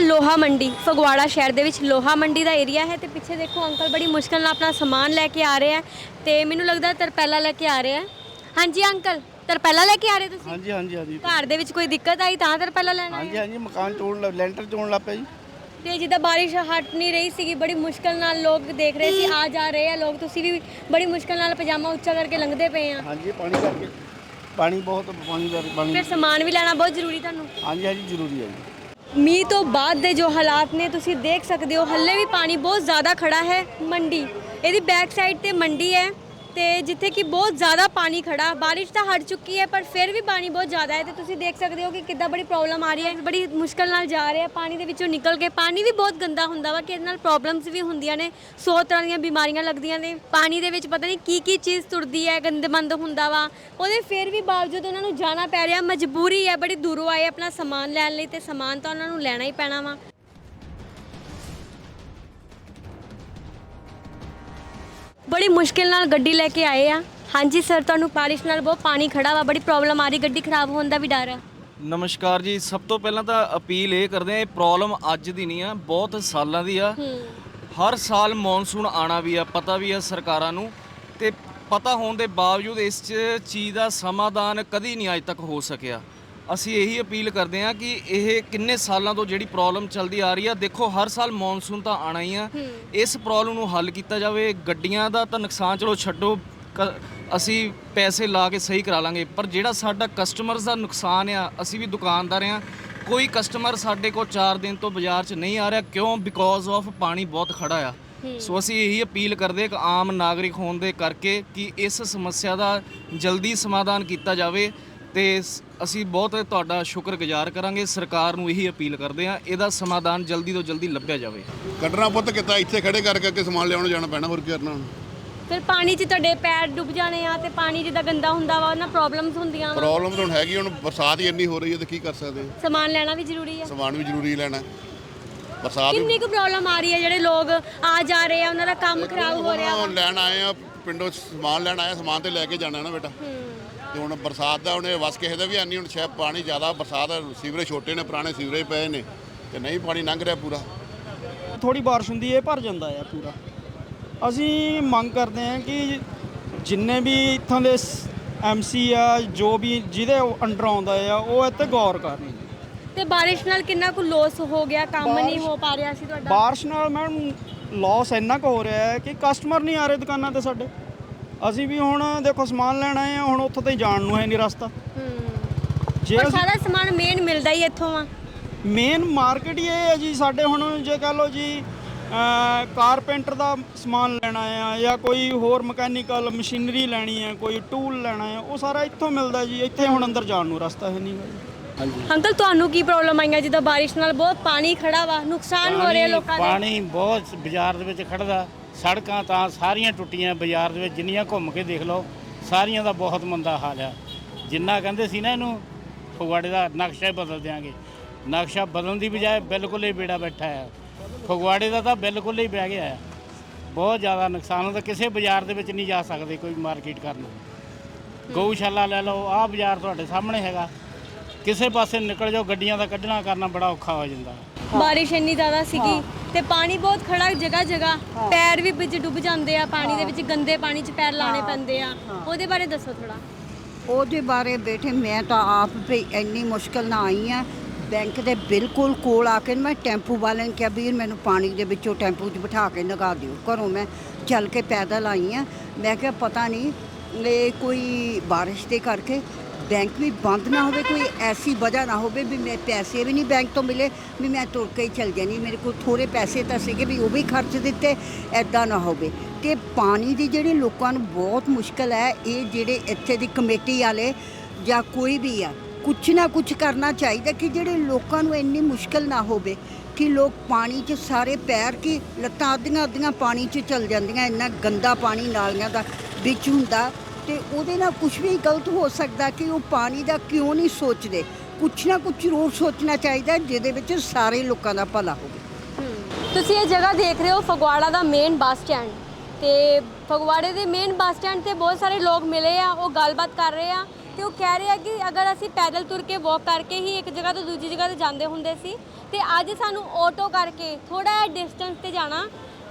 ਲੋਹਾ ਮੰਡੀ ਫਗਵਾੜਾ ਸ਼ਹਿਰ ਦੇ ਵਿੱਚ ਲੋਹਾ ਮੰਡੀ ਦਾ ਏਰੀਆ ਹੈ ਤੇ ਪਿੱਛੇ ਦੇਖੋ ਅੰਕਲ ਬੜੀ ਮੁਸ਼ਕਲ ਨਾਲ ਆਪਣਾ ਸਮਾਨ ਲੈ ਕੇ ਆ ਰਹੇ ਆ ਤੇ ਮੈਨੂੰ ਲੱਗਦਾ ਤਰਪੈਲਾ ਲੈ ਕੇ ਆ ਰਹੇ ਆ। ਹਾਂਜੀ ਅੰਕਲ ਤਰਪੈਲਾ ਲੈ ਕੇ ਆ ਰਹੇ ਤੁਸੀਂ? ਹਾਂਜੀ ਹਾਂਜੀ ਹਾਂਜੀ। ਘਰ ਦੇ ਵਿੱਚ ਕੋਈ ਦਿੱਕਤ ਆਈ ਤਾਂ ਤਰਪੈਲਾ ਲੈਣਾ ਹਾਂਜੀ ਹਾਂਜੀ ਮਕਾਨ ਤੋੜਨ ਲੱਗ ਲੈਂਟਰ ਤੋੜਨ ਲੱਗ ਪਿਆ ਜੀ। ਤੇ ਜਿੱਦਾਂ ਬਾਰਿਸ਼ ਹਟ ਨਹੀਂ ਰਹੀ ਸੀਗੀ ਬੜੀ ਮੁਸ਼ਕਲ ਨਾਲ ਲੋਕ ਦੇਖ ਰਹੇ ਸੀ ਆ ਜਾ ਰਹੇ ਆ ਲੋਕ ਤੁਸੀਂ ਵੀ ਬੜੀ ਮੁਸ਼ਕਲ ਨਾਲ ਪਜਾਮਾ ਉੱਚਾ ਕਰਕੇ ਲੰਘਦੇ ਪਏ ਆ। ਹਾਂਜੀ ਪਾਣੀ ਕਰਕੇ ਪਾਣੀ ਬਹੁਤ ਪਾਣੀ ਦਾ ਪਾਣੀ ਫਿਰ ਸਮਾਨ ਵੀ ਲੈਣਾ ਬਹੁਤ ਜ਼ਰੂਰੀ ਤੁਹਾਨੂੰ? ਹਾਂਜੀ ਹਾਂਜੀ ਜ਼ਰੂਰੀ ਹੈ ਜੀ। ਮੀਂਹ ਤੋਂ ਬਾਅਦ ਦੇ ਜੋ ਹਾਲਾਤ ਨੇ, ਤੁਸੀਂ ਦੇਖ ਸਕਦੇ ਹੋ, ਹੱਲੇ ਵੀ ਪਾਣੀ ਬਹੁਤ ਜ਼ਿਆਦਾ ਖੜਾ ਹੈ ਮੰਡੀ। ਇਹਦੀ ਬੈਕ ਸਾਈਡ ਤੇ ਮੰਡੀ ਹੈ। ਤੇ ਜਿੱਥੇ ਕਿ ਬਹੁਤ ਜ਼ਿਆਦਾ ਪਾਣੀ ਖੜਾ, ਬਾਰਿਸ਼ ਤਾਂ ਹਟ ਚੁੱਕੀ ਹੈ, ਪਰ ਫਿਰ ਵੀ ਪਾਣੀ ਬਹੁਤ ਜ਼ਿਆਦਾ ਹੈ ਤੇ ਤੁਸੀਂ ਦੇਖ ਸਕਦੇ ਹੋ ਕਿ ਕਿੱਦਾਂ ਬੜੀ ਪ੍ਰੋਬਲਮ ਆ ਰਹੀ ਹੈ, ਬੜੀ ਮੁਸ਼ਕਲ ਨਾਲ ਜਾ ਰਿਹਾ ਪਾਣੀ ਦੇ ਵਿੱਚੋਂ ਨਿਕਲ ਕੇ ਪਾਣੀ ਵੀ ਬਹੁਤ ਗੰਦਾ ਹੁੰਦਾ ਵਾ ਕਿ ਇਹਦੇ ਨਾਲ ਪ੍ਰੋਬਲਮਸ ਵੀ ਹੁੰਦੀਆਂ ਨੇ, ਸੌ ਤਰ੍ਹਾਂ ਦੀਆਂ ਬਿਮਾਰੀਆਂ ਲੱਗਦੀਆਂ ਨੇ, ਪਾਣੀ ਦੇ ਵਿੱਚ ਪਤਾ ਨਹੀਂ ਕੀ ਕੀ ਚੀਜ਼ ਤੁਰਦੀ ਹੈ, ਗੰਦਮੰਦ ਹੁੰਦਾ ਵਾ, ਉਹਦੇ ਫਿਰ ਵੀ ਬਾਵਜੂਦ ਉਹਨਾਂ ਨੂੰ ਜਾਣਾ ਪੈ ਰਿਹਾ, ਮਜਬੂਰੀ ਹੈ, ਬੜੀ ਦੂਰੋਂ ਆਏ ਆਪਣਾ ਸਮਾਨ ਲੈਣ ਲਈ ਤੇ ਸਮਾਨ ਤਾਂ ਉਹਨਾਂ ਨੂੰ ਲੈਣਾ ਹੀ ਪੈਣਾ ਵਾ। ਬੜੀ ਮੁਸ਼ਕਿਲ ਨਾਲ ਗੱਡੀ ਲੈ ਕੇ ਆਏ ਆ। ਹਾਂਜੀ ਸਰ ਤੁਹਾਨੂੰ ਬਾਰਿਸ਼ ਨਾਲ ਬਹੁਤ ਪਾਣੀ ਖੜਾ ਵਾ ਬੜੀ ਪ੍ਰੋਬਲਮ ਆ ਰਹੀ ਗੱਡੀ ਖਰਾਬ ਹੋਣ ਦਾ ਵੀ ਡਰ ਆ। ਨਮਸਕਾਰ ਜੀ ਸਭ ਤੋਂ ਪਹਿਲਾਂ ਤਾਂ ਅਪੀਲ ਇਹ ਕਰਦੇ ਆ ਇਹ ਪ੍ਰੋਬਲਮ ਅੱਜ ਦੀ ਨਹੀਂ ਆ ਬਹੁਤ ਸਾਲਾਂ ਦੀ ਆ। ਹਰ ਸਾਲ ਮੌਨਸੂਨ ਆਣਾ ਵੀ ਆ ਪਤਾ ਵੀ ਆ ਸਰਕਾਰਾਂ ਨੂੰ ਤੇ ਪਤਾ ਹੋਣ ਦੇ ਬਾਵਜੂਦ ਇਸ ਚੀਜ਼ ਦਾ ਸਮਾਧਾਨ ਕਦੀ ਨਹੀਂ ਅੱਜ ਤੱਕ ਹੋ ਸਕਿਆ। ਅਸੀਂ ਇਹੀ ਅਪੀਲ ਕਰਦੇ ਆ ਕਿ ਇਹ ਕਿੰਨੇ ਸਾਲਾਂ ਤੋਂ ਜਿਹੜੀ ਪ੍ਰੋਬਲਮ ਚੱਲਦੀ ਆ ਰਹੀ ਆ ਦੇਖੋ ਹਰ ਸਾਲ ਮੌਨਸੂਨ ਤਾਂ ਆਣਾ ਹੀ ਆ। ਇਸ ਪ੍ਰੋਬਲਮ ਨੂੰ ਹੱਲ ਕੀਤਾ ਜਾਵੇ ਗੱਡੀਆਂ ਦਾ ਤਾਂ ਨੁਕਸਾਨ ਚਲੋ ਛੱਡੋ ਅਸੀਂ ਪੈਸੇ ਲਾ ਕੇ ਸਹੀ ਕਰਾ ਲਾਂਗੇ ਪਰ ਜਿਹੜਾ ਸਾਡਾ ਕਸਟਮਰਸ ਦਾ ਨੁਕਸਾਨ ਆ ਅਸੀਂ ਵੀ ਦੁਕਾਨਦਾਰ ਆ ਕੋਈ ਕਸਟਮਰ ਸਾਡੇ ਕੋਲ 4 ਦਿਨ ਤੋਂ ਬਾਜ਼ਾਰ 'ਚ ਨਹੀਂ ਆ ਰਿਹਾ ਕਿਉਂ? ਬਿਕੋਜ਼ ਆਫ ਪਾਣੀ ਬਹੁਤ ਖੜਾ ਆ। ਸੋ ਅਸੀਂ ਇਹੀ ਅਪੀਲ ਕਰਦੇ ਕਿ ਆਮ ਨਾਗਰਿਕ ਹੋਣ ਦੇ ਕਰਕੇ ਕਿ ਇਸ ਸਮੱਸਿਆ ਦਾ ਜਲਦੀ ਸਮਾਧਾਨ ਕੀਤਾ ਜਾਵੇ। ਤੇ ਅਸੀਂ ਬਹੁਤ ਤੁਹਾਡਾ ਸ਼ੁਕਰਗੁਜ਼ਾਰ ਕਰਾਂਗੇ ਸਰਕਾਰ ਨੂੰ ਇਹੀ ਅਪੀਲ ਕਰਦੇ ਆ ਇਹਦਾ ਸਮਾਧਾਨ ਜਲਦੀ ਤੋਂ ਜਲਦੀ ਲੱਭਿਆ ਜਾਵੇ। ਕੱਢਣਾ ਪੁੱਤ ਕਿਤਾ ਇੱਥੇ ਖੜੇ ਕਰ ਕਰਕੇ ਸਮਾਨ ਲਿਆਉਣ ਜਾਣਾ ਪੈਣਾ ਹੋਰ ਕੀ ਕਰਨਾ ਫਿਰ ਪਾਣੀ 'ਚ ਤੁਹਾਡੇ ਪੈਰ ਡੁੱਬ ਜਾਣੇ ਆ ਤੇ ਪਾਣੀ ਜਿੱਦਾਂ ਗੰਦਾ ਹੁੰਦਾ ਵਾ ਉਹਨਾਂ ਪ੍ਰੋਬਲਮਸ ਹੁੰਦੀਆਂ ਵਾ। ਪ੍ਰੋਬਲਮ ਤਾਂ ਹੁਣ ਹੈਗੀ ਹੁਣ ਬਰਸਾਤ ਹੀ ਇੰਨੀ ਹੋ ਰਹੀ ਹੈ ਤੇ ਕੀ ਕਰ ਸਕਦੇ? ਹਾਂ? ਸਮਾਨ ਲੈਣਾ ਵੀ ਜ਼ਰੂਰੀ ਆ। ਸਮਾਨ ਵੀ ਜ਼ਰੂਰੀ ਲੈਣਾ। ਬਰਸਾਤ ਕਿੰਨੀ ਕੁ ਪ੍ਰੋਬਲਮ ਆ ਰਹੀ ਹੈ ਜਿਹੜੇ ਲੋਕ ਆ ਜਾ ਰਹੇ ਆ ਉਹਨਾਂ ਦਾ ਕੰਮ ਖਰਾਬ ਹੋ ਰਿਹਾ ਵਾ। ਹੁਣ ਲੈਣ ਆਏ ਆ ਪਿੰਡੋਂ ਸਮਾਨ ਲੈਣ ਆਏ ਆ, ਸਮਾਨ ਤੇ ਲੈ ਕੇ ਜਾਣਾ ਨਾ ਬੇਟਾ। ਤੇ ਹੁਣ ਬਰਸਾਤ ਦਾ ਉਹਨੇ ਵਸ ਕਿਸੇ ਦਾ ਵੀ ਨਹੀਂ ਹੁਣ ਸ਼ਾਇਦ ਪਾਣੀ ਜ਼ਿਆਦਾ ਬਰਸਾਤ ਸੀਵਰੇਜ ਛੋਟੇ ਨੇ ਪੁਰਾਣੇ ਸੀਵਰੇਜ ਪਏ ਨੇ ਤੇ ਨਹੀਂ ਪਾਣੀ ਲੰਘ ਰਿਹਾ ਪੂਰਾ। ਥੋੜੀ ਬਾਰਿਸ਼ ਹੁੰਦੀ ਹੈ ਇਹ ਭਰ ਜਾਂਦਾ ਹੈ ਪੂਰਾ। ਅਸੀਂ ਮੰਗ ਕਰਦੇ ਹਾਂ ਕਿ ਜਿੰਨੇ ਵੀ ਇੱਥੋਂ ਦੇ ਐਮਸੀ ਆ ਜੋ ਵੀ ਜਿਹਦੇ ਅੰਡਰ ਆਉਂਦਾ ਆ ਉਹ ਇੱਥੇ ਗੌਰ ਕਰਨ। ਤੇ ਬਾਰਿਸ਼ ਨਾਲ ਕਿੰਨਾ ਕੁ ਲੋਸ ਹੋ ਗਿਆ? ਕੰਮ ਨਹੀਂ ਹੋ ਪਾ ਰਿਹਾ ਸੀ ਤੁਹਾਡਾ? ਬਾਰਿਸ਼ ਨਾਲ ਮੈਮ ਲਾਸ ਇੰਨਾ ਕੁ ਹੋ ਰਿਹਾ ਹੈ ਕਿ ਕਸਟਮਰ ਨਹੀਂ ਆ ਰਹੇ ਦੁਕਾਨਾਂ ਤੇ ਸਾਡੇ। ਅਸੀਂ ਵੀ ਹੁਣ ਦੇਖੋ ਸਮਾਨ ਲੈਣ ਆਏ ਆ ਹੁਣ ਉੱਥੋਂ ਤੇ ਜਾਣ ਨੂੰ ਹੈ ਨਹੀਂ ਰਸਤਾ। ਹੂੰ। ਜੇ ਪਰ ਸਾਰਾ ਸਮਾਨ ਮੇਨ ਮਿਲਦਾ ਹੀ ਇੱਥੋਂ ਆ। ਮੇਨ ਮਾਰਕੀਟ ਹੀ ਇਹ ਹੈ ਜੀ ਸਾਡੇ ਹੁਣ ਜੇ ਕਹ ਲਓ ਜੀ ਕਾਰਪੈਂਟਰ ਦਾ ਸਮਾਨ ਲੈਣਾ ਆ ਜਾਂ ਕੋਈ ਹੋਰ ਮਕੈਨੀਕਲ ਮਸ਼ੀਨਰੀ ਲੈਣੀ ਹੈ ਕੋਈ ਟੂਲ ਲੈਣਾ ਹੈ ਉਹ ਸਾਰਾ ਇੱਥੋਂ ਮਿਲਦਾ ਜੀ ਇੱਥੇ ਹੁਣ ਅੰਦਰ ਜਾਣ ਨੂੰ ਰਸਤਾ ਹੈ ਨਹੀਂ ਹਾਂਜੀ। ਅੰਕਲ ਤੁਹਾਨੂੰ ਕੀ ਪ੍ਰੋਬਲਮ ਆਈਆਂ ਜਿੱਦਾਂ ਬਾਰਿਸ਼ ਨਾਲ ਬਹੁਤ ਪਾਣੀ ਖੜਾ ਵਾ ਨੁਕਸਾਨ ਹੋ ਰਿਹਾ ਲੋਕਾਂ ਦਾ? ਪਾਣੀ ਬਹੁਤ ਬਾਜ਼ਾਰ ਦੇ ਵਿੱਚ ਖੜਦਾ। ਸੜਕਾਂ ਤਾਂ ਸਾਰੀਆਂ ਟੁੱਟੀਆਂ ਬਾਜ਼ਾਰ ਦੇ ਵਿੱਚ ਜਿੰਨੀਆਂ ਘੁੰਮ ਕੇ ਦੇਖ ਲਓ ਸਾਰੀਆਂ ਦਾ ਬਹੁਤ ਮੰਦਾ ਹਾਲ ਆ। ਜਿੰਨਾ ਕਹਿੰਦੇ ਸੀ ਨਾ ਇਹਨੂੰ ਫਗਵਾੜੇ ਦਾ ਨਕਸ਼ਾ ਹੀ ਬਦਲ ਦਿਆਂਗੇ। ਨਕਸ਼ਾ ਬਦਲਣ ਦੀ ਬਜਾਏ ਬਿਲਕੁਲ ਹੀ ਬੇੜਾ ਬੈਠਾ ਹੈ ਫਗਵਾੜੇ ਦਾ ਤਾਂ ਬਿਲਕੁਲ ਹੀ ਬਹਿ ਗਿਆ ਹੈ ਬਹੁਤ ਜ਼ਿਆਦਾ ਨੁਕਸਾਨ ਹੁੰਦਾ ਕਿਸੇ ਬਾਜ਼ਾਰ ਦੇ ਵਿੱਚ ਨਹੀਂ ਜਾ ਸਕਦੇ ਕੋਈ ਮਾਰਕੀਟ ਕਰਨ। ਗਊਸ਼ਾਲਾ ਲੈ ਲਓ ਆਹ ਬਾਜ਼ਾਰ ਤੁਹਾਡੇ ਸਾਹਮਣੇ ਹੈਗਾ। ਕਿਸੇ ਪਾਸੇ ਨਿਕਲ ਜਾਓ ਗੱਡੀਆਂ ਦਾ ਕੱਢਣਾ ਕਰਨਾ ਬੜਾ ਔਖਾ ਹੋ ਜਾਂਦਾ। ਬਾਰਿਸ਼ ਇੰਨੀ ਜ਼ਿਆਦਾ ਸੀਗੀ ਤੇ ਪਾਣੀ ਬਹੁਤ ਖੜਾ ਜਗ੍ਹਾ ਜਗ੍ਹਾ। ਪੈਰ ਵੀ ਵਿੱਚ ਡੁੱਬ ਜਾਂਦੇ ਆ ਪਾਣੀ ਦੇ ਵਿੱਚ ਗੰਦੇ ਪਾਣੀ 'ਚ ਪੈਰ ਲਾਣੇ ਪੈਂਦੇ ਆ। ਉਹਦੇ ਬਾਰੇ ਦੱਸੋ ਥੋੜਾ ਉਹਦੇ ਬਾਰੇ ਬੇਟੇ ਮੈਂ ਤਾਂ ਆਪ ਵੀ ਇੰਨੀ ਮੁਸ਼ਕਲ ਨਾਲ ਆਈ ਆ। ਬੈਂਕ ਦੇ ਬਿਲਕੁਲ ਕੋਲ ਆ ਕੇ ਮੈਂ ਟੈਂਪੂ ਵਾਲੇ ਨੂੰ ਕਿਹਾ ਵੀਰ ਮੈਨੂੰ ਪਾਣੀ ਦੇ ਵਿੱਚੋਂ ਟੈਂਪੂ 'ਚ ਬਿਠਾ ਕੇ ਲਗਾ ਦਿਓ। ਘਰੋਂ ਮੈਂ ਚੱਲ ਕੇ ਪੈਦਲ ਆਈ ਆ। ਮੈਂ ਕਿਹਾ ਪਤਾ ਨਹੀਂ ਇਹ ਕੋਈ ਬਾਰਿਸ਼ ਦੇ ਕਰਕੇ ਬੈਂਕ ਵੀ ਬੰਦ ਨਾ ਹੋਵੇ, ਕੋਈ ਐਸੀ ਵਜ੍ਹਾ ਨਾ ਹੋਵੇ ਵੀ ਮੈਂ ਪੈਸੇ ਵੀ ਨਹੀਂ ਬੈਂਕ ਤੋਂ ਮਿਲੇ, ਵੀ ਮੈਂ ਤੁਰ ਕੇ ਹੀ ਚਲ ਜਾਣੀ ਮੇਰੇ ਕੋਲ ਥੋੜੇ ਪੈਸੇ ਤਾਂ ਸੀਗੇ ਵੀ ਉਹ ਵੀ ਖਰਚ ਦਿੱਤੇ ਐਦਾਂ ਨਾ ਹੋਵੇ। ਤੇ ਪਾਣੀ ਦੀ ਜਿਹੜੀ ਲੋਕਾਂ ਨੂੰ ਬਹੁਤ ਮੁਸ਼ਕਲ ਹੈ, ਇਹ ਜਿਹੜੇ ਇੱਥੇ ਦੀ ਕਮੇਟੀ ਵਾਲੇ ਜਾਂ ਕੋਈ ਵੀ ਆ, ਕੁਛ ਨਾ ਕੁਛ ਕਰਨਾ ਚਾਹੀਦਾ ਕਿ ਜਿਹੜੇ ਲੋਕਾਂ ਨੂੰ ਇੰਨੀ ਮੁਸ਼ਕਲ ਨਾ ਹੋਵੇ, ਕਿ ਲੋਕ ਪਾਣੀ 'ਚ ਸਾਰੇ ਪੈਰ ਕੀ ਲੱਤਾਂ ਅੱਧੀਆਂ ਅੱਧੀਆਂ ਪਾਣੀ 'ਚ ਚਲ ਜਾਂਦੀਆਂ, ਇੰਨਾ ਗੰਦਾ ਪਾਣੀ ਨਾਲੀਆਂ ਦਾ ਵਿੱਚ ਹੁੰਦਾ। ਤੇ ਉਹਦੇ ਨਾਲ ਕੁਝ ਵੀ ਗਲਤ ਹੋ ਸਕਦਾ ਕਿ ਉਹ ਪਾਣੀ ਦਾ ਕਿਉਂ ਨਹੀਂ ਸੋਚਦੇ? ਕੁਛ ਨਾ ਕੁਛ ਜ਼ਰੂਰ ਸੋਚਣਾ ਚਾਹੀਦਾ ਜਿਹਦੇ ਵਿੱਚ ਸਾਰੇ ਲੋਕਾਂ ਦਾ ਭਲਾ ਹੋਵੇ। ਤੁਸੀਂ ਇਹ ਜਗ੍ਹਾ ਦੇਖ ਰਹੇ ਹੋ ਫਗਵਾੜਾ ਦਾ ਮੇਨ ਬੱਸ ਸਟੈਂਡ ਤੇ ਫਗਵਾੜੇ ਦੇ ਮੇਨ ਬੱਸ ਸਟੈਂਡ ਤੇ ਬਹੁਤ ਸਾਰੇ ਲੋਕ ਮਿਲੇ ਆ, ਉਹ ਗੱਲਬਾਤ ਕਰ ਰਹੇ ਆ ਤੇ ਉਹ ਕਹਿ ਰਹੇ ਆ ਕਿ ਅਗਰ ਅਸੀਂ ਪੈਦਲ ਤੁਰ ਕੇ ਵਾਕ ਕਰਕੇ ਹੀ ਇੱਕ ਜਗ੍ਹਾ ਤੋਂ ਦੂਜੀ ਜਗ੍ਹਾ ਤੇ ਜਾਂਦੇ ਹੁੰਦੇ ਸੀ ਤੇ ਅੱਜ ਸਾਨੂੰ ਆਟੋ ਕਰਕੇ ਥੋੜਾ ਡਿਸਟੈਂਸ ਤੇ ਜਾਣਾ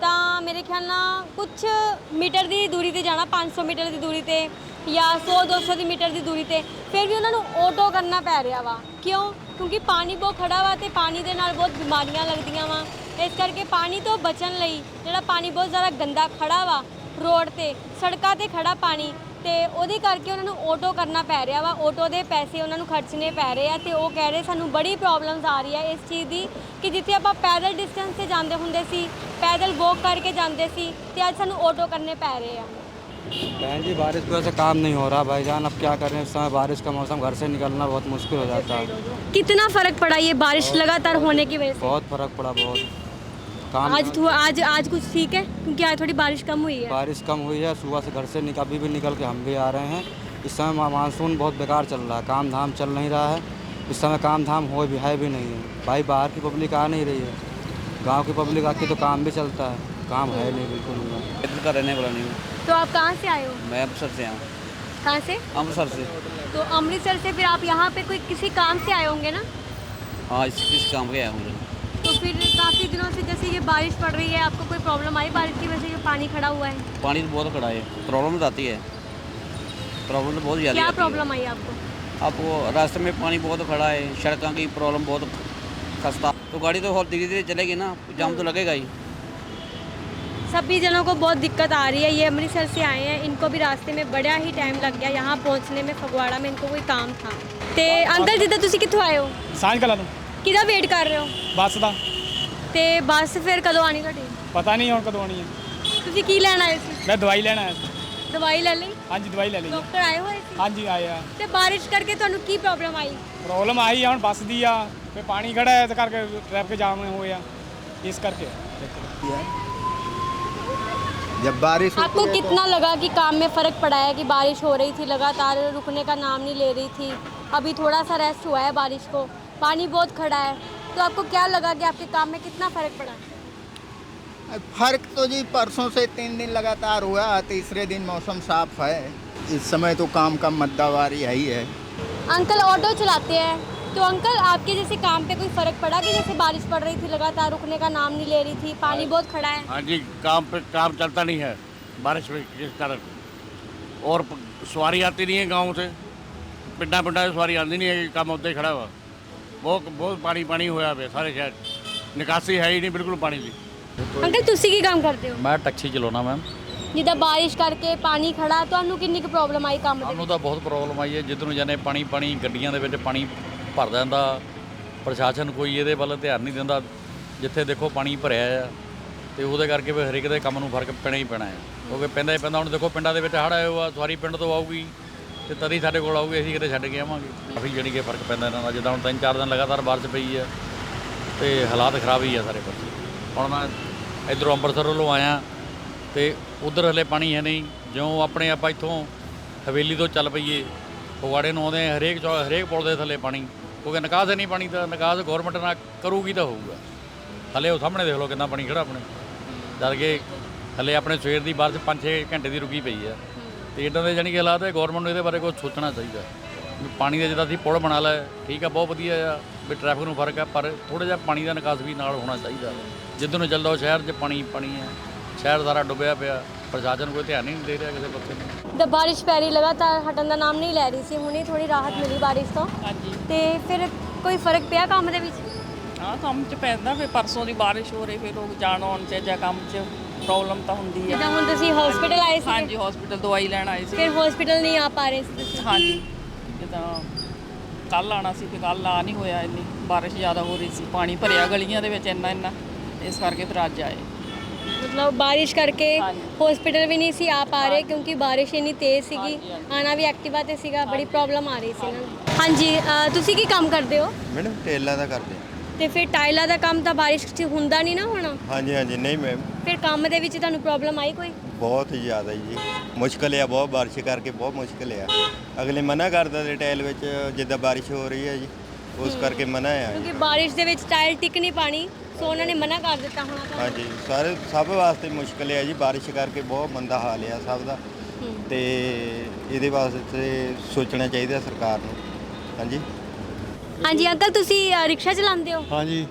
ਤਾਂ ਮੇਰੇ ਖਿਆਲ ਨਾਲ ਕੁਝ ਮੀਟਰ ਦੀ ਦੂਰੀ ਤੇ ਜਾਣਾ 500 ਮੀਟਰ ਦੀ ਦੂਰੀ ਤੇ ਜਾਂ 100 200 ਦੀ ਮੀਟਰ ਦੀ ਦੂਰੀ ਤੇ, ਫਿਰ ਵੀ ਉਹਨਾਂ ਨੂੰ ਆਟੋ ਕਰਨਾ ਪੈ ਰਿਹਾ ਵਾ। ਕਿਉਂ? ਕਿਉਂਕਿ ਪਾਣੀ ਬਹੁਤ ਖੜਾ ਵਾ ਤੇ ਪਾਣੀ ਦੇ ਨਾਲ ਬਹੁਤ ਬਿਮਾਰੀਆਂ ਲੱਗਦੀਆਂ ਵਾ। ਇਸ ਕਰਕੇ ਪਾਣੀ ਤੋਂ ਬਚਣ ਲਈ ਜਿਹੜਾ ਪਾਣੀ ਬਹੁਤ ਜ਼ਿਆਦਾ ਗੰਦਾ ਖੜਾ ਵਾ ਰੋਡ ਤੇ, ਸੜਕਾਂ ਤੇ ਖੜਾ ਪਾਣੀ ਤੇ ਉਹਦੇ ਕਰਕੇ ਉਹਨਾਂ ਨੂੰ ਆਟੋ ਕਰਨਾ ਪੈ ਰਿਹਾ ਵਾ। ਆਟੋ ਦੇ ਪੈਸੇ ਉਹਨਾਂ ਨੂੰ ਖਰਚਣੇ ਪੈ ਰਹੇ ਆ ਤੇ ਉਹ ਕਹਿ ਰਹੇ ਸਾਨੂੰ ਬੜੀ ਪ੍ਰੋਬਲਮਸ ਆ ਰਹੀ ਹੈ ਇਸ ਚੀਜ਼ ਦੀ ਕਿ ਜਿੱਥੇ ਆਪਾਂ ਪੈਦਲ ਡਿਸਟੈਂਸ ਤੇ ਜਾਂਦੇ ਹੁੰਦੇ ਸੀ ਪੈਦਲ ਵੋਕ ਕਰਕੇ ਜਾਂਦੇ ਸੀ ਤੇ ਅੱਜ ਸਾਨੂੰ ਆਟੋ ਕਰਨੇ ਪੈ ਰਹੇ ਆ बहन जी बारिश की वजह से काम नहीं हो रहा भाईजान अब क्या करें इस समय बारिश का मौसम घर से निकलना बहुत मुश्किल हो जाता है कितना फर्क पड़ा ये बारिश लगातार होने की वजह से बहुत फर्क पड़ा बहुत काम आज थोड़ा आज आज कुछ ठीक है क्योंकि आज थोड़ी बारिश कम हुई है बारिश कम हुई है सुबह से घर से निकल अभी भी निकल के हम भी आ रहे हैं इस समय मा- मानसून बहुत बेकार चल रहा है काम धाम चल नहीं रहा है इस समय काम धाम हो भी है भी नहीं है भाई बाहर की पब्लिक आ नहीं रही है गाँव की पब्लिक आती तो काम भी चलता है। काम है नहीं बिल्कुल इधर का रहने वाला नहीं हूँ। तो आप कहाँ से आए हो? मैं अमृतसर से आऊँ कहाँ से? अमृतसर से। तो अमृतसर से फिर आप यहाँ पे कोई किसी काम से आए होंगे ना? हाँ इस किस काम के आया हूँ तो फिर काफ़ी दिनों से जैसे ये बारिश पड़ रही है आपको कोई प्रॉब्लम आई बारिश की वजह से पानी खड़ा हुआ है? पानी तो बहुत खड़ा है। प्रॉब्लम तो आती है। प्रॉब्लम तो बहुत ज़्यादा क्या प्रॉब्लम आई आपको? आपको रास्ते में पानी बहुत खड़ा है सड़कों की प्रॉब्लम बहुत खस्ता तो गाड़ी तो और धीरे धीरे चलेगी ना जाम तो लगेगा ही सभी जनों को बहुत दिक्कत आ रही है ये अमृतसर से आए हैं इनको भी रास्ते में बड़ा ही टाइम लग गया यहाँ पहुँचने में फगवाड़ा में इनको कोई काम था ਤੇ ਅੰਕਲ ਜਿੱਦਾਂ ਤੁਸੀਂ ਕਿੱਥੋਂ ਆਏ ਹੋ ਸਾਂਝ ਕਲਾ ਤੋਂ ਕਿਹਦਾ ਵੇਟ ਕਰ ਰਹੇ ਹੋ ਬੱਸ ਦਾ ਤੇ ਬੱਸ ਫਿਰ ਕਦੋਂ ਆਣੀ ਤੁਹਾਡੀ ਪਤਾ ਨਹੀਂ ਹੁਣ ਕਦੋਂ ਆਉਣੀ ਹੈ ਤੁਸੀਂ ਕੀ ਲੈਣ ਆਏ ਸੀ ਮੈਂ ਦਵਾਈ ਲੈਣ ਆਇਆ ਸੀ ਦਵਾਈ ਲੈ ਲਈ ਹਾਂਜੀ ਦਵਾਈ ਲੈ ਲਈ ਹੈ। ਡਾਕਟਰ ਆਏ ਹੋਏ ਸੀ ਹਾਂਜੀ ਆਇਆ ਤੇ ਬਾਰਿਸ਼ ਕਰਕੇ ਤੁਹਾਨੂੰ ਕੀ ਪ੍ਰੋਬਲਮ ਆਈ ਪ੍ਰੋਬਲਮ ਆਈ ਆ ਹੁਣ ਬੱਸ ਦੀ ਆ ਤੇ ਪਾਣੀ ਖੜਾ ਹੈ ਤੇ ਕਰਕੇ ਟ੍ਰੈਫਿਕ ਜਾਮ ਹੋਇਆ ਇਸ ਕਰਕੇ जब बारिश आपको कितना लगा कि काम में फ़र्क पड़ा है कि बारिश हो रही थी लगातार रुकने का नाम नहीं ले रही थी अभी थोड़ा सा रेस्ट हुआ है बारिश को पानी बहुत खड़ा है तो आपको क्या लगा कि आपके काम में कितना फ़र्क पड़ा फ़र्क तो जी परसों से तीन दिन लगातार हुआ तीसरे दिन मौसम साफ़ है। इस समय तो काम का मद्दावारी है ही है। अंकल ऑटो चलाते हैं। तो अंकल आपके जैसे काम पे कोई फ़र्क पड़ा कि जैसे बारिश पड़ रही थी लगातार रुकने का नाम नहीं ले रही थी पानी बहुत खड़ा है? हाँ जी काम पे काम चलता नहीं है बारिश में किस कारण? और सवारी आती नहीं है गाँव से। पिंडा पिंडा सवारी आती नहीं है काम उद्दे खड़ा हुआ। बहुत बहुत पानी पानी हुआ सारे शहर। निकासी है ही नहीं बिल्कुल पानी की ਅੰਕਲ ਤੁਸੀਂ ਕੀ ਕੰਮ ਕਰਦੇ ਹੋ? ਮੈਂ ਟੈਕਸੀ ਚਲਾਉਣਾ ਮੈਮ ਜਿੱਦਾਂ ਬਾਰਿਸ਼ ਕਰਕੇ ਪਾਣੀ ਖੜਾ ਤੁਹਾਨੂੰ ਕਿੰਨੀ ਕੁ ਪ੍ਰੋਬਲਮ ਆਈ ਕੰਮ ਦੇ ਸਾਨੂੰ ਤਾਂ ਬਹੁਤ ਪ੍ਰੋਬਲਮ ਆਈ ਹੈ। ਜਿੱਧਰ ਨੂੰ ਜਾਂਦੇ ਪਾਣੀ ਪਾਣੀ ਗੱਡੀਆਂ ਦੇ ਵਿੱਚ ਪਾਣੀ ਭਰ ਜਾਂਦਾ ਪ੍ਰਸ਼ਾਸਨ ਕੋਈ ਇਹਦੇ ਵੱਲ ਧਿਆਨ ਨਹੀਂ ਦਿੰਦਾ ਜਿੱਥੇ ਦੇਖੋ ਪਾਣੀ ਭਰਿਆ ਆ ਤੇ ਉਹਦੇ ਕਰਕੇ ਵੀ ਹਰੇਕ ਦੇ ਕੰਮ ਨੂੰ ਫ਼ਰਕ ਪੈਣਾ ਹੀ ਪੈਣਾ ਹੈ। ਕਿਉਂਕਿ ਪੈਂਦਾ ਹੀ ਪੈਂਦਾ ਹੁਣ ਦੇਖੋ ਪਿੰਡਾਂ ਦੇ ਵਿੱਚ ਹੜ੍ਹ ਆਏ ਹੋਆ ਸਵਾਰੀ ਪਿੰਡ ਤੋਂ ਆਊਗੀ ਤੇ ਤਦੀ ਸਾਡੇ ਕੋਲ ਆਊਗੀ ਅਸੀਂ ਕਿਤੇ ਛੱਡ ਕੇ ਆਵਾਂਗੇ। ਕਾਫੀ ਜਾਣੀ ਕਿ ਫ਼ਰਕ ਪੈਂਦਾ ਇਹਨਾਂ ਦਾ ਜਿੱਦਾਂ ਹੁਣ ਤਿੰਨ ਚਾਰ ਦਿਨ ਲਗਾਤਾਰ ਬਾਰਿਸ਼ ਪਈ ਹੈ ਤੇ ਹਾਲਾਤ ਖਰਾਬ ਹੀ ਆ ਸਾਰੇ ਪਾਸੇ। ਹੁਣ ਮੈਂ ਇਧਰੋਂ ਅੰਮ੍ਰਿਤਸਰ ਵੱਲੋਂ ਆਇਆ ਤੇ ਉਧਰ ਹਲੇ ਪਾਣੀ ਹੈ ਨਹੀਂ। ਜਿਉਂ ਆਪਣੇ ਆਪਾਂ ਇੱਥੋਂ ਹਵੇਲੀ ਤੋਂ ਚੱਲ ਪਈਏ ਫਗਵਾੜੇ ਨੂੰ ਆਉਂਦੇ ਹਾਂ, ਹਰੇਕ ਚੌ- ਹਰੇਕ ਪੁਲ ਦੇ ਥੱਲੇ ਪਾਣੀ। ਕਿਉਂਕਿ ਨਿਕਾਸ ਹੈ ਨਹੀਂ ਪਾਣੀ ਦਾ ਨਿਕਾਸ ਗਵਰਨਮੈਂਟ ਨਾਲ ਕਰੂਗੀ ਤਾਂ ਹੋਊਗਾ। ਹਲੇ ਉਹ ਸਾਹਮਣੇ ਦੇਖ ਲਓ ਕਿੰਨਾ ਪਾਣੀ ਖੜਾ ਆਪਣੇ। ਜਦ ਕਿ ਹਲੇ ਆਪਣੇ ਸਵੇਰ ਦੀ ਬਾਰਿਸ਼ 5-6 ਘੰਟੇ ਦੀ ਰੁਕੀ ਪਈ ਹੈ। ਤੇ ਇਦਾਂ ਦੇ ਜਾਨੀ ਕਿ ਹਾਲਾਤ ਹੈ ਗਵਰਨਮੈਂਟ ਨੂੰ ਇਹਦੇ ਬਾਰੇ ਕੁਝ ਸੋਚਣਾ ਚਾਹੀਦਾ। ਪਾਣੀ ਦਾ ਜਿੱਦਾਂ ਅਸੀਂ ਪੁਲ ਬਣਾ ਲਿਆ ਠੀਕ ਆ ਬਹੁਤ ਵਧੀਆ ਆ ਵੀ ਟ੍ਰੈਫਿਕ ਨੂੰ ਫ਼ਰਕ ਆ ਪਰ ਥੋੜਾ ਜਿਹਾ ਪਾਣੀ ਦਾ ਨਿਕਾਸ ਵੀ ਨਾਲ ਹੋਣਾ ਚਾਹੀਦਾ। ਜਿੱਧਰ ਨੂੰ ਉਹ ਸ਼ਹਿਰ 'ਚ ਪਾਣੀ ਪਾਣੀ ਹੈ ਸ਼ਹਿਰ ਸਾਰਾ ਡੁੱਬਿਆ ਪਿਆ ਪ੍ਰਸ਼ਾਸਨ ਕੋਈ ਧਿਆਨ ਨਹੀਂ ਦੇ ਰਿਹਾ ਕਿਸੇ ਪਾਸੇ ਨੂੰ। ਦਾ ਬਾਰਿਸ਼ ਪੈ ਰਹੀ ਲਗਾਤਾਰ ਹਟਣ ਦਾ ਨਾਮ ਨਹੀਂ ਲੈ ਰਹੀ ਸੀ ਹੁਣੇ ਥੋੜੀ ਰਾਹਤ ਮਿਲੀ ਬਾਰਿਸ਼ ਤੋਂ। ਹਾਂਜੀ। ਤੇ ਫਿਰ ਕੋਈ ਫ਼ਰਕ ਪਿਆ ਕੰਮ ਦੇ ਵਿੱਚ? ਹਾਂ ਕੰਮ 'ਚ ਪੈਂਦਾ ਫਿਰ ਪਰਸੋਂ ਦੀ ਬਾਰਿਸ਼ ਹੋ ਰਹੀ ਫਿਰ ਲੋਕ ਜਾਣ ਆਉਣ 'ਚ ਜਾਂ ਕੰਮ 'ਚ ਪ੍ਰੋਬਲਮ ਤਾਂ ਹੁੰਦੀ ਹੈ ਜਿੱਦਾਂ ਹੁਣ ਤੁਸੀਂ ਹਸਪੀਟਲ ਆਏ ਸੀ ਹਾਂਜੀ ਹਸਪੀਟਲ ਦਵਾਈ ਲੈਣ ਆਏ ਸੀ। ਫਿਰ ਹਸਪੀਟਲ ਨਹੀਂ ਆ ਪਾ ਰਹੇ ਸੀ ਤੁਸੀਂ? ਹਾਂਜੀ। ਜਿੱਦਾਂ ਕੱਲ ਆਣਾ ਸੀ ਫਿਰ ਕੱਲ ਆ ਨਹੀਂ ਹੋਇਆ ਇੰਨੀ ਬਾਰਿਸ਼ ਜ਼ਿਆਦਾ ਹੋ ਰਹੀ ਸੀ ਪਾਣੀ ਭਰਿਆ ਗਲੀਆਂ ਦੇ ਵਿੱਚ ਇੰਨਾ ਇੰਨਾ ਇਸ ਕਰਕੇ ਫਿਰ ਅੱਜ ਆਏ। ਮਤਲਬ ਬਾਰਿਸ਼ ਕਰਕੇ ਹਾਂਜੀ। ਹਸਪੀਟਲ ਵੀ ਨਹੀਂ ਸੀ ਆ ਪਾ ਰਹੇ ਕਿਉਂਕਿ ਬਾਰਿਸ਼ ਇੰਨੀ ਤੇਜ਼ ਸੀਗੀ ਆਣਾ ਵੀ ਐਕਟਿਵਾ ਤੇ ਸੀਗਾ ਬੜੀ ਪ੍ਰੋਬਲਮ ਆ ਰਹੀ ਸੀ। ਇਹਨਾਂ ਨੂੰ ਹਾਂਜੀ ਅ, ਤੁਸੀਂ ਕੀ ਕੰਮ ਕਰਦੇ ਹੋ? ਮੈਡਮ ਟੇਲਾ ਦਾ ਕਰਦੇ ਤੇ ਫਿਰ ਟਾਇਲਾਂ ਦਾ ਕੰਮ ਤਾਂ ਬਾਰਿਸ਼ 'ਚ ਹੁੰਦਾ ਨਹੀਂ ਨਾ ਹੋਣਾ? ਹਾਂਜੀ ਹਾਂਜੀ ਨਹੀਂ ਮੈਮ। ਫਿਰ ਕੰਮ ਦੇ ਵਿੱਚ ਤੁਹਾਨੂੰ ਪ੍ਰੋਬਲਮ ਆਈ ਕੋਈ? ਬਹੁਤ ਜ਼ਿਆਦਾ ਜੀ। ਮੁਸ਼ਕਲ ਆ ਬਹੁਤ ਬਾਰਿਸ਼ ਕਰਕੇ ਬਹੁਤ ਮੁਸ਼ਕਲ ਆ। ਅਗਲੇ ਮਨਾ ਕਰਦਾ ਤੇ ਟਾਇਲ ਵਿੱਚ ਜਿੱਦਾਂ ਬਾਰਿਸ਼ ਹੋ ਰਹੀ ਹੈ ਜੀ ਉਸ ਕਰਕੇ ਮਨਾ ਆ। ਕਿਉਂਕਿ ਬਾਰਿਸ਼ ਦੇ ਵਿੱਚ ਟਾਇਲ ਟਿਕ ਨਹੀਂ ਪਾਣੀ ਸੋ ਉਹਨਾਂ ਨੇ ਮਨਾ ਕਰ ਦਿੱਤਾ ਹੋਣਾ ਤੁਹਾਨੂੰ ਹਾਂਜੀ ਸਾਰੇ ਸਭ ਵਾਸਤੇ ਮੁਸ਼ਕਲ ਆ ਜੀ ਬਾਰਿਸ਼ ਕਰਕੇ ਬਹੁਤ ਮੰਦਾ ਹਾਲ ਆ ਸਭ ਦਾ। ਤੇ ਇਹਦੇ ਵਾਸਤੇ ਸੋਚਣਾ ਚਾਹੀਦਾ ਸਰਕਾਰ ਨੂੰ। ਹਾਂਜੀ? ਹਾਂਜੀ ਅੰਕਲ ਤੁਸੀਂ ਅ, ਰਿਕਸ਼ਾ ਚਲਾਉਂਦੇ ਹੋ? ਹਾਂਜੀ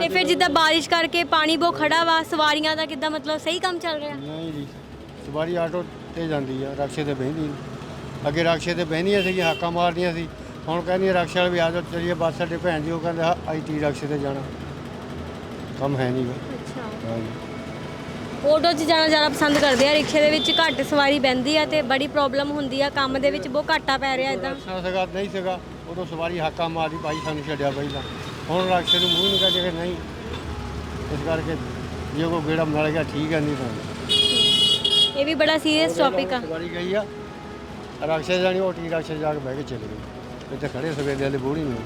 ਤੇ ਫਿਰ ਜਿੱਦਾਂ ਬਾਰਿਸ਼ ਕਰਕੇ ਪਾਣੀ ਬਹੁਤ ਖੜਾ ਵਾ ਸਵਾਰੀਆਂ ਦਾ ਕਿੱਦਾਂ ਮਤਲਬ ਸਹੀ ਕੰਮ ਚੱਲ ਰਿਹਾ? ਨਹੀਂ ਜੀ। ਸਵਾਰੀ ਆਟੋ ਤੇ ਜਾਂਦੀ ਆ ਰਕਸ਼ੇ ਤੇ ਬਹਿੰਦੀ ਨਹੀਂ ਅੱਗੇ ਰਕਸ਼ੇ ਤੇ ਬਹਿੰਦੀਆਂ ਸੀ ਹਾਕਾਂ ਮਾਰਦੀਆਂ ਸੀ। ਹੁਣ ਕਹਿੰਦੀਆਂ ਰਕਸ਼ੇ ਵਾਲੇ ਵੀ ਆ ਜਾਓ ਚਲੀਏ ਬੱਸ ਅੱਡੇ ਭੈਣ ਜੀ ਉਹ ਕਹਿੰਦੇ ਆਈਟੀ ਰਕਸ਼ੇ ਤੇ ਜਾਣਾ। ਕੰਮ ਹੈ ਨਹੀਂ ਅੱਛਾ। ਆਟੋ 'ਚ ਜਾਣਾ ਜ਼ਿਆਦਾ ਪਸੰਦ ਕਰਦੇ ਆ ਰਿਕਸ਼ੇ ਦੇ ਵਿੱਚ ਘੱਟ ਸਵਾਰੀ ਬਹਿੰਦੀ ਆ ਤੇ ਬੜੀ ਪ੍ਰੋਬਲਮ ਹੁੰਦੀ ਆ ਕੰਮ ਦੇ ਵਿੱਚ ਬਹੁਤ ਘਾਟਾ ਪੈ ਰਿਹਾ ਇਦਾਂ ਰਕਸ਼ਾ ਸੀਗਾ ਨਹੀਂ ਸੀਗਾ ਉਦੋਂ ਸਵਾਰੀ ਹਾਕਾਂ ਮਾਰਦੀ ਭਾਈ ਸਾਨੂੰ ਛੱਡਿਆ ਪਹਿਲਾਂ। ਹੁਣ ਰਕਸ਼ੇ ਨੂੰ ਮੂੰਹ ਨਹੀਂ ਕਹਿੰਦੇ ਕਿ ਨਹੀਂ। ਇਸ ਕਰਕੇ ਜੇ ਕੋਈ ਗੇੜਾ ਮਿਲ ਗਿਆ ਠੀਕ ਹੈ ਨਹੀਂ ਤਾਂ। ਇਹ ਵੀ ਬੜਾ ਸੀਰੀਅਸ ਟੌਪਿਕ ਆ। ਸਵਾਰੀ ਗਈ ਆ। ਰਕਸ਼ੇ ਜਾਣੀ ਉਹ ਟੀ ਰਕਸ਼ੇ ਜਾ ਕੇ ਬਹਿ ਕੇ ਚਲੇ ਗਏ। ਇੱਥੇ ਖੜੇ ਸਵੇਰ ਦੇ ਵਾਲੇ ਬੋੜੀ ਨਹੀਂ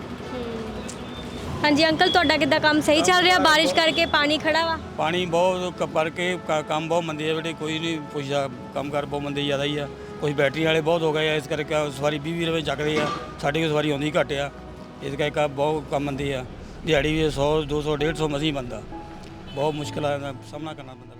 ਹਾਂਜੀ ਅੰਕਲ ਤੁਹਾਡਾ ਕਿੱਦਾਂ ਕੰਮ ਸਹੀ ਚੱਲ ਰਿਹਾ? ਬਾਰਿਸ਼ ਕਰਕੇ ਪਾਣੀ ਖੜਾ ਵਾ? ਪਾਣੀ ਬਹੁਤ ਕ- ਕਰਕੇ ਕ- ਕੰਮ ਬਹੁਤ ਮੰਦੇ ਆ ਬੇਟੇ ਕੋਈ ਨਹੀਂ ਪੁੱਛਦਾ। ਕੰਮ ਕਰ ਬਹੁਤ ਮੰਦੇ ਜ਼ਿਆਦਾ ਹੀ ਆ। ਕੁਝ ਬੈਟਰੀ ਵਾਲੇ ਬਹੁਤ ਹੋ ਗਏ ਆ ਇਸ ਕਰਕੇ ਸਵਾਰੀ 20 20 ਰੁਪਏ ਚੱਕਦੇ ਆ। ਸਾਡੀ ਕੋਲ ਸਵਾਰੀ ਆਉਂਦੀ ਘੱਟ ਆ। ਇਸ ਕਰਕੇ ਬਹੁਤ ਕੰਮ ਮੰਦੇ ਆ। ਦਿਹਾੜੀ ਵੀ 100 200 150 ਮਸੀਂ ਬੰਦਾ। ਬਹੁਤ ਮੁਸ਼ਕਲਾਂ ਦਾ ਸਾਹਮਣਾ ਕਰਨਾ ਪੈਂਦਾ।